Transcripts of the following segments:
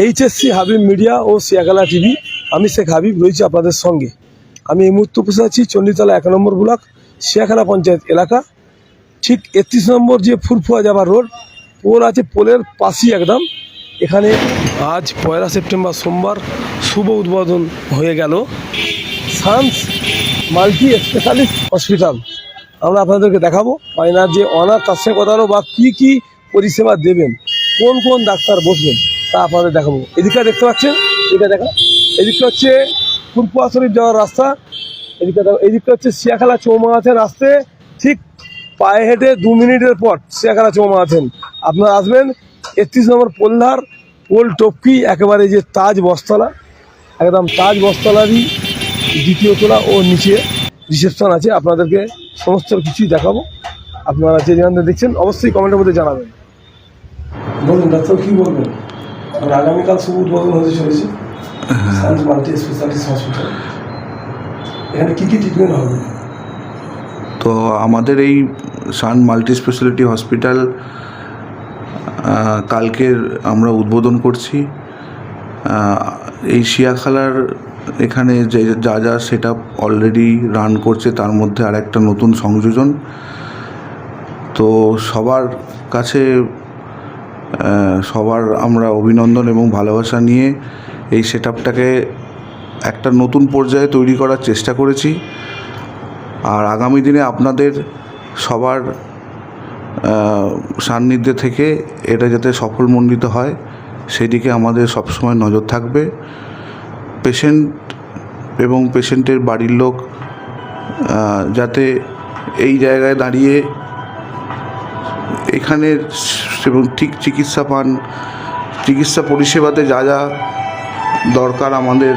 HSC Habib media ও সিয়াগালা TV আমি শেখ হাবিব রয়েছি আপনাদের সঙ্গে। আমি এই মুহূর্তে বসে আছি চণ্ডীতলা এক নম্বর ব্লক সিয়াখালা পঞ্চায়েত এলাকা। ঠিক একত্রিশ নম্বর যে ফুরফুয়া যাবার রোড পোল আছে পোলের পাশেই একদম। এখানে আজ পয়লা সেপ্টেম্বর সোমবার শুভ উদ্বোধন হয়ে গেল। Science multi specialist hospital. আমরা আপনাদেরকে দেখাবো পাইনার যে অনার তার সঙ্গে কথা বা কী কী পরিষেবা দেবেন, কোন কোন ডাক্তার বসবেন। তা আপনাদের দেখাবো। এদিকে দেখতে পাচ্ছেন? এটা দেখা এদিকে হচ্ছে ফুরপুয়া শরীফ যাওয়ার রাস্তা। এদিকে দেখো এদিকে হচ্ছে সিয়াখালা চৌমাথার রাস্তে ঠিক পায়ে হেঁটে দু মিনিটের পর শিয়াখালা চৌমা আছেন আপনারা আসবেন একত্রিশ নম্বর পোলধার, পোল টপকি, একেবারে যে তাজ বস্তলা, একদম তাজ বস্তলারই দ্বিতীয় তলা ও নিচে রিসেপশন আছে। আপনাদেরকে সমস্ত কিছুই দেখাবো। আপনারা যে দেখছেন, অবশ্যই কমেন্টের মধ্যে জানাবেন। বলুন, ডাক্তার কী বলবেন? আর আগামীকাল শুভ উদ্বোধন হতে চলেছে। সায়েন্স মাল্টি স্পেশালিস্ট হসপিটাল এখানে কী কী ট্রিটমেন্ট হবে? তো আমাদের এই সান মাল্টি স্পেশালিটি হসপিটাল কালকের আমরা উদ্বোধন করছি। এই শিয়াখালার এখানে যে যা যা সেট আপ অলরেডি রান করছে তার মধ্যে আর একটা নতুন সংযোজন। তো সবার কাছে সবার আমরা অভিনন্দন এবং ভালোবাসা নিয়ে এই সেট একটা নতুন পর্যায়ে তৈরি করার চেষ্টা করেছি। আর আগামী দিনে আপনাদের সবার সান্নিধ্যে থেকে এটা যাতে সফল সফলমণ্ডিত হয়, সেদিকে আমাদের সবসময় নজর থাকবে। পেশেন্ট এবং পেশেন্টের বাড়ির লোক যাতে এই জায়গায় দাঁড়িয়ে এখানের এবং ঠিক চিকিৎসা পান, চিকিৎসা পরিষেবাতে যা যা দরকার আমাদের,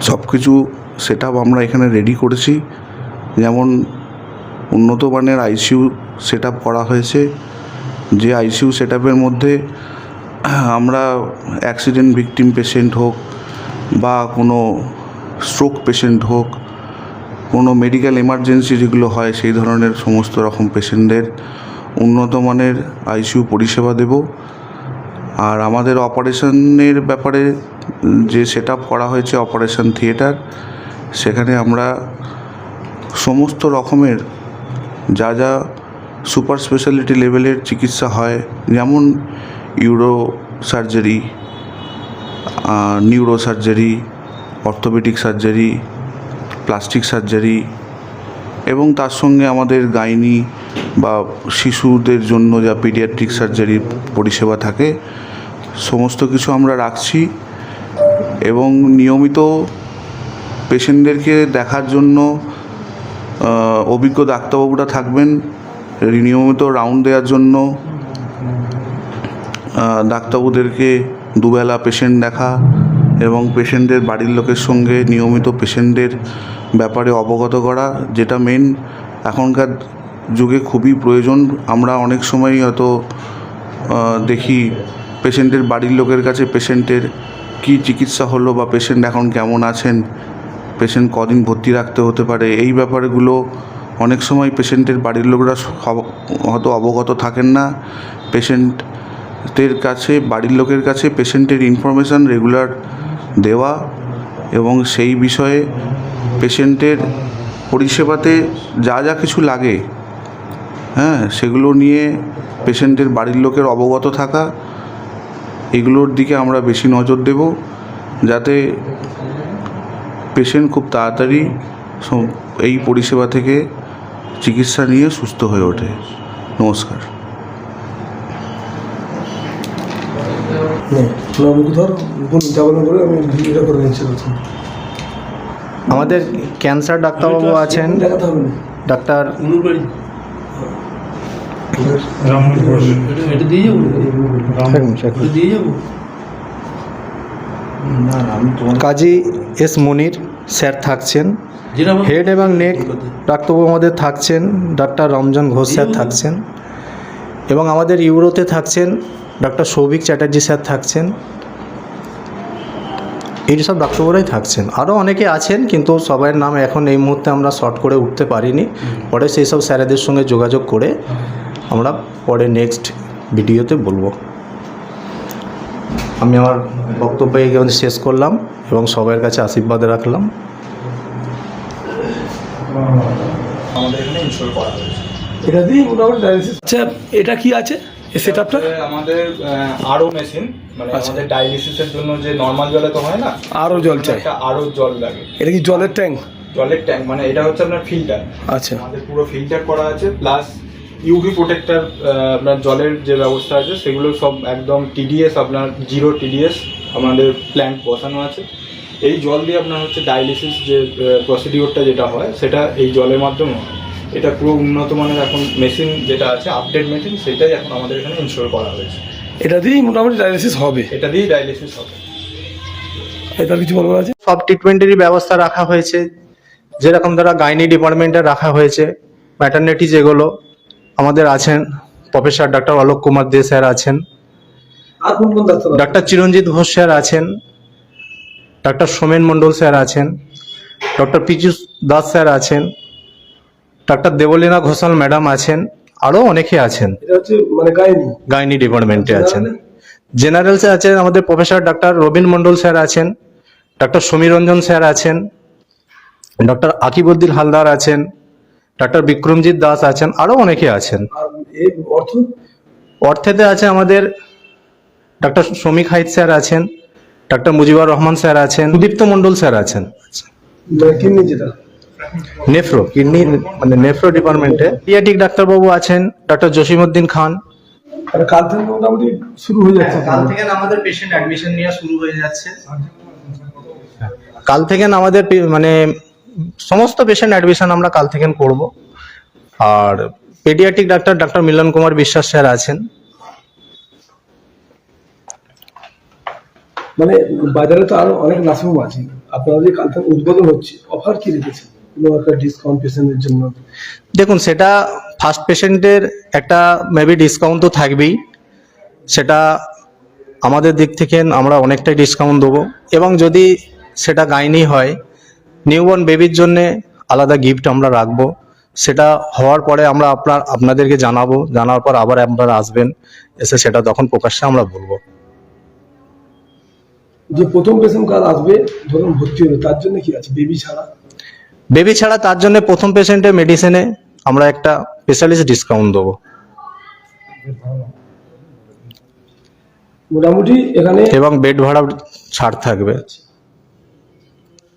সব কিছু সেট আমরা এখানে রেডি করেছি। যেমন উন্নত মানের আইসিইউ সেট করা হয়েছে। যে আইসিইউ সেট মধ্যে আমরা অ্যাক্সিডেন্ট ভিকটিম পেশেন্ট হোক বা কোনো স্ট্রোক পেশেন্ট হোক কোনো মেডিকেল এমার্জেন্সি যেগুলো হয়, সেই ধরনের সমস্ত রকম পেশেন্টদের উন্নত মানের আইসিইউ পরিষেবা দেব। আর আমাদের অপারেশনের ব্যাপারে যে সেট করা হয়েছে অপারেশন থিয়েটার সেখানে আমরা সমস্ত রকমের যা যা সুপার স্পেশালিটি লেভেলের চিকিৎসা হয়, যেমন uro surgery neuro surgery orthopaedic surgery plastic surgery এবং তার সঙ্গে আমাদের গাইনি বা শিশুদের জন্য যা পিডিয়াট্রিক সার্জারির পরিষেবা থাকে, সমস্ত কিছু আমরা রাখছি এবং নিয়মিত পেশেন্টদেরকে দেখার জন্য অভিজ্ঞ ডাক্তারবাবুরা থাকবেন, নিয়মিত রাউন্ড দেওয়ার জন্য ডাক্তারবাবুদেরকে দুবেলা পেশেন্ট দেখা এবং পেশেন্টের বাড়ির লোকের সঙ্গে নিয়মিত পেশেন্টের ব্যাপারে অবগত করা যেটা মেন এখনকার যুগে খুবই প্রয়োজন। আমরা অনেক সময় হয়তো দেখি পেশেন্টের বাড়ির লোকের কাছে পেশেন্টের কী চিকিৎসা হলো বা পেশেন্ট এখন কেমন আছেন পেশেন্ট কদিন ভর্তি রাখতে হতে পারে, এই ব্যাপারগুলো অনেক সময় পেশেন্টের বাড়ির লোকরা হয়তো অবগত থাকেন না। পেশেন্টের কাছে, বাড়ির লোকের কাছে পেশেন্টের ইনফরমেশান রেগুলার দেওয়া এবং সেই বিষয়ে পেশেন্টের পরিষেবাতে যা যা কিছু লাগে হ্যাঁ সেগুলো নিয়ে পেশেন্টের বাড়ির লোকের অবগত থাকা, এগুলোর দিকে আমরা বেশি নজর দেব যাতে পেশেন্ট খুব তাড়াতাড়ি এই পরিষেবা থেকে চিকিৎসা নিয়ে সুস্থ হয়ে ওঠে। নমস্কার। নে ধর বলুন যা বলুন বলে আমি ভিডিওটা করে নিচ্ছি আমাদের ক্যান্সার ডাক্তারবাবু আছেন। Doctor Kazi S Monir sir থাকছেন। হেড এবং নেক ডাক্তারবাবু আমাদের থাকছেন। ডাক্তার রমজান ঘোষ স্যার থাকছেন। এবং আমাদের ইউরোতে থাকছেন ডাক্তার সৌভিক চ্যাটার্জি স্যার থাকছেন। এই সব ডাক্তারবাবুরাই থাকছেন। আরও অনেকে আছেন কিন্তু সবার নাম এখন এই মুহূর্তে আমরা শর্ট করে উঠতে পারিনি। পরে সেই সব স্যারেদের সঙ্গে যোগাযোগ করে আমরা পরে নেক্সট ভিডিওতে বলব। আমি আমার বক্তব্য এখানে শেষ করলাম এবং সবার কাছে আশীর্বাদ রাখলাম। আমাদের এখানে ইনস্টল করা হয়েছে। এটা দিয়ে মোটামুটি আচ্ছা এটা কি আছে? এই সেট আমাদের আরও মেশিন মানে আচ্ছা। আমাদের ডায়ালিসিসের জন্য যে নর্মাল জলে তো হয় না আরও জল চাই। আরও জল লাগে। এটা কি জলের ট্যাঙ্ক জলের ট্যাঙ্ক মানে এটা হচ্ছে আপনার ফিল্টার আচ্ছা। আমাদের পুরো ফিল্টার করা আছে প্লাস ইউভি প্রোটেক্টর আপনার জলের যে ব্যবস্থা আছে সেগুলো সব একদম টিডিএস আপনার জিরো টিডিএস আমাদের প্ল্যান্ট বসানো আছে। এই জল দিয়ে আপনার হচ্ছে ডায়ালিসিস যে প্রসিডিওরটা যেটা হয় সেটা এই জলের মাধ্যমে হয়। এটা পুরো উন্নত মানের এখন মেশিন যেটা আছে আপডেট মেশিন সেটাই এখন আমাদের এখানে ইনস্টল করা হয়েছে। এটা দিয়েই মোটামুটি ডায়ালিসিস হবে। এটা দিয়েই ডায়ালিসিস হবে। এটার কিছু বলবার আছে? সব ট্রিটমেন্টেরই ব্যবস্থা রাখা হয়েছে। যেরকম ধরা গাইনি ডিপার্টমেন্টে রাখা হয়েছে ম্যাটার্নিটি যেগুলো আমাদের আছেন professor doctor Alok Kumar De sir আছেন আর কোন কোন ডাক্তার আছে? চিরঞ্জিত ঘোষ স্যার আছেন ডাক্তার সোমেন মণ্ডল স্যার আছেন ডক্টর পীযুষ দাস স্যার আছেন ডাক্তার দেবলীনা ঘোষাল ম্যাডাম আছেন আরও অনেকে আছেন। এটা হচ্ছে মানে গাইনি। ডিপার্টমেন্টে আছেন। জেনারেলসে আছেন আমাদের professor doctor Robin Mondal sir আছেন ডাক্তার সমীরঞ্জন স্যার আছেন ডক্টর আকিবুদ্দিন হালদার আছেন ডাক্তার বিক্রমজিৎ দাস আছেন আরও অনেকে আছেন। অর্থ? অর্থেতে আছে আমাদের ডাক্তার শ্রমিক হাইত স্যার আছেন ডাক্তার মুজিবুর রহমান স্যার আছেন সুদীপ্ত মণ্ডল স্যার আছেন। মানে নেফ্রো কিডনি মানে নেফ্রো ডিপার্টমেন্টে। পিয়াটিক ডাক্তারবাবু আছেন ডাক্তার জসিমউদ্দিন খান। আর কাল থেকে মোটামুটি শুরু হয়ে যাচ্ছে। কাল থেকে আমাদের পেশেন্ট অ্যাডমিশন নিয়ে শুরু হয়ে যাচ্ছে। কাল থেকে আমাদের মানে সমস্ত পেশেন্ট অ্যাডমিশন আমরা কাল থেকে করব। আর paediatric doctor doctor Milan Kumar Biswas sir আছেন। মানে বাজারে তো আরও অনেক নার্সিংহোম আছে। আপনাদের যে কাল থেকে উদ্বোধন হচ্ছে অফার কি রেখেছে কোনো একটা ডিসকাউন্ট পেশেন্টের জন্য। দেখুন সেটা ফার্স্ট পেশেন্টের একটা মেবি ডিসকাউন্ট তো থাকবেই। সেটা আমাদের দিক থেকে আমরা অনেকটাই ডিসকাউন্ট দেবো। এবং যদি সেটা গাইনি হয় নিউবর্ন বেবির জন্যে আলাদা গিফট আমরা রাখব। সেটা হওয়ার পরে আমরা আপনার আপনাদেরকে জানাব। জানার পর আবার আপনারা আসবেন এসে সেটা তখন প্রকাশ্যে আমরা বলব। যে প্রথম পেশেন্ট কাল আসবে ধরুন ভর্তি হবে তার জন্য কি আছে? বেবি ছাড়া? বেবি ছাড়া তার জন্য প্রথম পেশেন্টের মেডিসিনে আমরা একটা স্পেশালিস্ট ডিসকাউন্ট দেবো। মোটামুটি এখানে এবং বেড ভাড়া ছাড় থাকবে।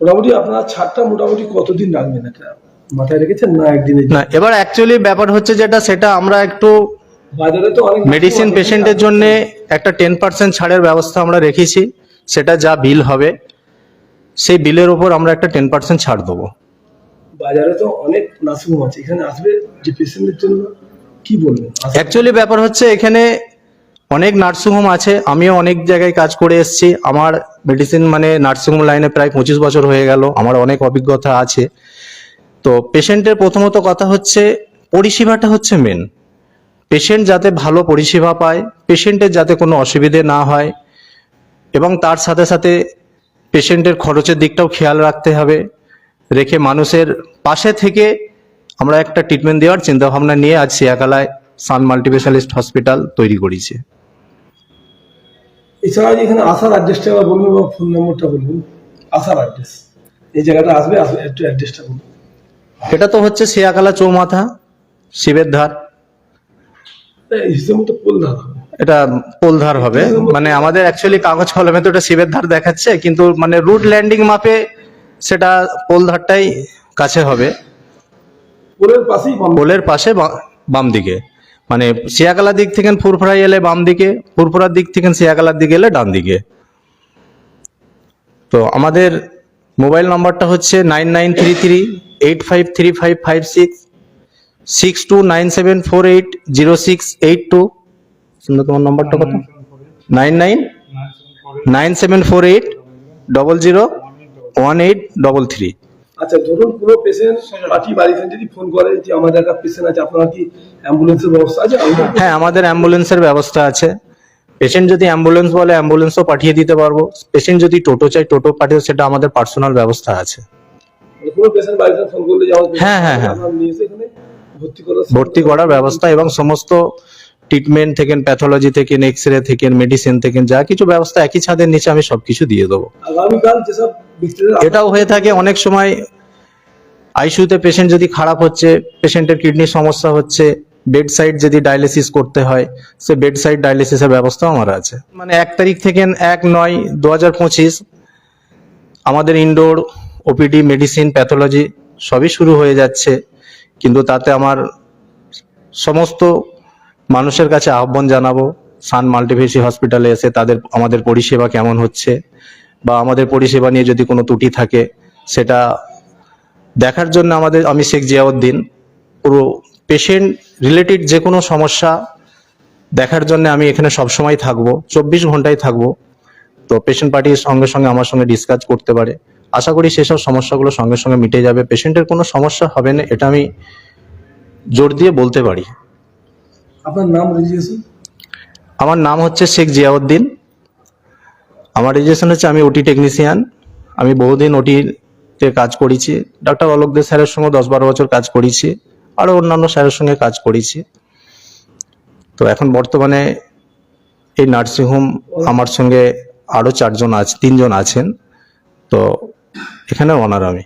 মোটামুটি আপনার ছাড়টা মোটামুটি কতদিন রাখবেন এটা মাথায় রেখেছেন না একদিনে? না এবার অ্যাকচুয়ালি ব্যাপার হচ্ছে যেটা সেটা আমরা একটু বাজারে তো অনেক মেডিসিন পেশেন্টের জন্য একটা টেন পার্সেন্ট ছাড়ের ব্যবস্থা আমরা রেখেছি সেটা যা বিল হবে সেই বিলের উপর আমরা একটা টেন পার্সেন্ট ছাড় দেবো। বাজারে তো অনেক নার্সিংহোম আছে। এখানে আসবে যে পেশেন্টের জন্য? কি বলবেন? অ্যাকচুয়ালি ব্যাপার হচ্ছে এখানে অনেক নার্সিংহোম আছে। আমিও অনেক জায়গায় কাজ করে এসেছি। আমার মেডিসিন মানে নার্সিংহোম লাইনে প্রায় পঁচিশ বছর হয়ে গেল। আমার অনেক অভিজ্ঞতা আছে। তো পেশেন্টের প্রথমত কথা হচ্ছে, পরিষেবাটা হচ্ছে মেন পেশেন্ট যাতে ভালো পরিষেবা পায় পেশেন্টের যাতে কোনো অসুবিধে না হয়, এবং তার সাথে সাথে পেশেন্টের খরচের দিকটাও খেয়াল রাখতে হবে। রেখে মানুষের পাশে থেকে আমরা একটা ট্রিটমেন্ট দেওয়ার চিন্তাভাবনা নিয়ে আজ সিয়াকালায় সান মাল্টিস্পেশালিস্ট হসপিটাল তৈরি করেছি। এছাড়া এখানে আসার অ্যাড্রেসটা আবার বলবেন বা ফোন নম্বরটা বলবেন আসার অ্যাড্রেস এই জায়গাটা আসবে একটু অ্যাড্রেসটা বলুন। এটা তো হচ্ছে সিয়াকালা চৌমাথা শিবের ধার। পোলধার এটা পোলধার হবে। মানে আমাদের অ্যাকচুয়ালি কাগজ কলমে তো এটা শিবের ধার দেখাচ্ছে কিন্তু মানে রুট ল্যান্ডিং মাপে সেটা পোলধারটাই কাছে হবে। পোলের পাশেই পোলের পাশে বাম দিকে। মানে সিয়াকালার দিক থেকে ফুরফুরাই এলে বাম দিকে ফুরফুরার দিক থেকে সিয়াকালার দিকে এলে ডান দিকে। তো আমাদের মোবাইল নাম্বারটা হচ্ছে nine nine three three eight five three five five six six two nine seven four eight zero six eight two. শুনলো তোমার নাম্বারটা কত? Nine nine nine seven four eight double zero. One eight double three. আচ্ছা ধরুন কোনো patient party বাড়িতে যদি phone করে যে আমাদের একটা পেশেন্ট আছে আপনার কি অ্যাম্বুলেন্সের ব্যবস্থা আছে? হ্যাঁ আমাদের অ্যাম্বুলেন্সের ব্যবস্থা আছে। পেশেন্ট যদি অ্যাম্বুলেন্স বলে অ্যাম্বুলেন্সও পাঠিয়ে দিতে পারব। পেশেন্ট যদি টোটো চাই টোটো পাঠিয়ে সেটা আমাদের পার্সোনাল ব্যবস্থা আছে। মানে হ্যাঁ, হ্যাঁ, হ্যাঁ। ভর্তি করার ব্যবস্থা এবং সমস্ত ট্রিটমেন্ট থেকে প্যাথোলজি থেকে এক্স রে থেকে মেডিসিন থেকে যা কিছু ব্যবস্থা একই ছাদের নিচে আমি সবকিছু দিয়ে দেবো। এটাও হয়ে থাকে অনেক সময় আইসিউতে পেশেন্ট যদি খারাপ হচ্ছে পেশেন্টের কিডনির সমস্যা হচ্ছে বেড সাইড যদি ডায়ালিসিস করতে হয় সে বেড সাইড ডায়ালিসিসের ব্যবস্থাও আমার আছে। মানে এক তারিখ থেকে এক নয় দু হাজার পঁচিশ আমাদের ইনডোর ওপিডি মেডিসিন প্যাথোলজি সবই শুরু হয়ে যাচ্ছে কিন্তু তাতে আমার সমস্ত মানুষের কাছে আহ্বান জানাব, সান মাল্টিভেসি হসপিটালে এসে তাদের, আমাদের পরিষেবা কেমন হচ্ছে, বা আমাদের পরিষেবা নিয়ে যদি কোনো ত্রুটি থাকে, সেটা দেখার জন্য আমাদের, আমি শেখ জিয়াউদ্দিন, পুরো পেশেন্ট রিলেটেড যে কোনো সমস্যা দেখার জন্য আমি এখানে সবসময় থাকব, চব্বিশ ঘন্টায় থাকব। তো পেশেন্ট পার্টির সঙ্গে সঙ্গে আমার সঙ্গে ডিসকাস করতে পারে। আশা করি সেসব সমস্যাগুলো সঙ্গে সঙ্গে মিটে যাবে। পেশেন্টের কোনো সমস্যা হবে না, এটা আমি জোর দিয়ে বলতে পারি। আপনার নাম রেজিস্ট্রেশন আমার নাম হচ্ছে শেখ জিয়াউদ্দিন। আমার রেজিস্ট্রেশন হচ্ছে আমি ওটি টেকনিশিয়ান আমি বহুদিন ওটিতে কাজ করেছি। ডক্টর অলোক দে স্যারের সঙ্গে দশ বারো বছর কাজ করেছি। আরও অন্যান্য স্যারের সঙ্গে কাজ করেছি। তো এখন বর্তমানে এই নার্সিংহোম আমার সঙ্গে আরও চারজন আছে তিনজন আছেন। তো এখানে অনার আমি।